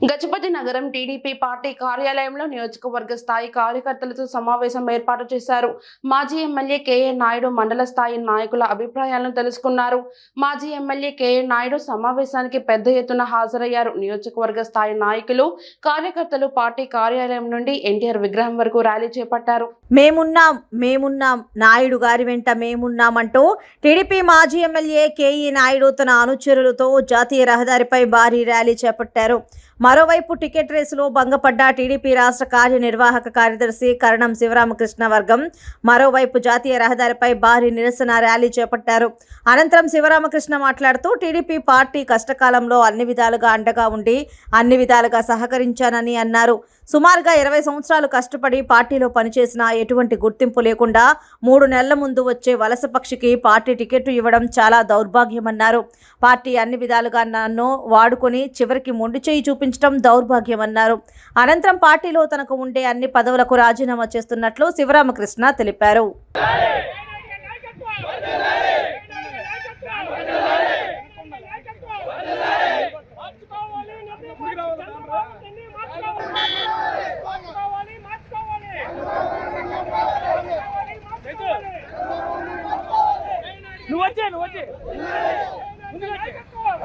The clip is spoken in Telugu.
గజపతి నగరం టీడీపీ పార్టీ కార్యాలయంలో నియోజకవర్గ స్థాయి కార్యకర్తలతో సమావేశం ఏర్పాటు చేశారు. మాజీ ఎమ్మెల్యే కేఏ నాయుడు మండల స్థాయి నాయకుల అభిప్రాయాలను తెలుసుకున్నారు. మాజీ ఎమ్మెల్యే కేఏ నాయుడు సమావేశానికి పెద్ద ఎత్తున హాజరయ్యారు. నియోజకవర్గ స్థాయి నాయకులు కార్యకర్తలు పార్టీ కార్యాలయం నుండి ఎన్టీఆర్ విగ్రహం వరకు ర్యాలీ చేపట్టారు. మేమున్నాం మేమున్నాం నాయుడు గారి వెంట మేమున్నామంటూ టీడీపీ మాజీ ఎమ్మెల్యే కేఈ నాయుడు తన అనుచరులతో జాతీయ రహదారిపై భారీ ర్యాలీ చేపట్టారు. మరోవైపు టికెట్ రేసులో భంగపడ్డ టీడీపీ రాష్ట్ర కార్యనిర్వాహక కార్యదర్శి కరణం శివరామకృష్ణ వర్గం మరోవైపు జాతీయ రహదారిపై భారీ నిరసన ర్యాలీ చేపట్టారు. అనంతరం శివరామకృష్ణ మాట్లాడుతూ టీడీపీ పార్టీ కష్టకాలంలో అన్ని విధాలుగా అండగా ఉండి అన్ని విధాలుగా సహకరించానని అన్నారు. సుమారుగా ఇరవై సంవత్సరాలు కష్టపడి పార్టీలో పనిచేసిన ఎటువంటి గుర్తింపు లేకుండా మూడు నెలల ముందు వచ్చే వలస పక్షికి పార్టీ టికెట్ ఇవ్వడం చాలా దౌర్భాగ్యమన్నారు. పార్టీ అన్ని విధాలుగా నన్ను వాడుకొని చివరికి మొండి చేయి చూపించడం దౌర్భాగ్యమన్నారు అనంతరం పార్టీలో తనకు ఉండే అన్ని పదవులకు రాజీనామా చేస్తున్నట్లు శివరామకృష్ణ తెలిపారు. నువ్వు వచ్చే నువ్వు వచ్చే.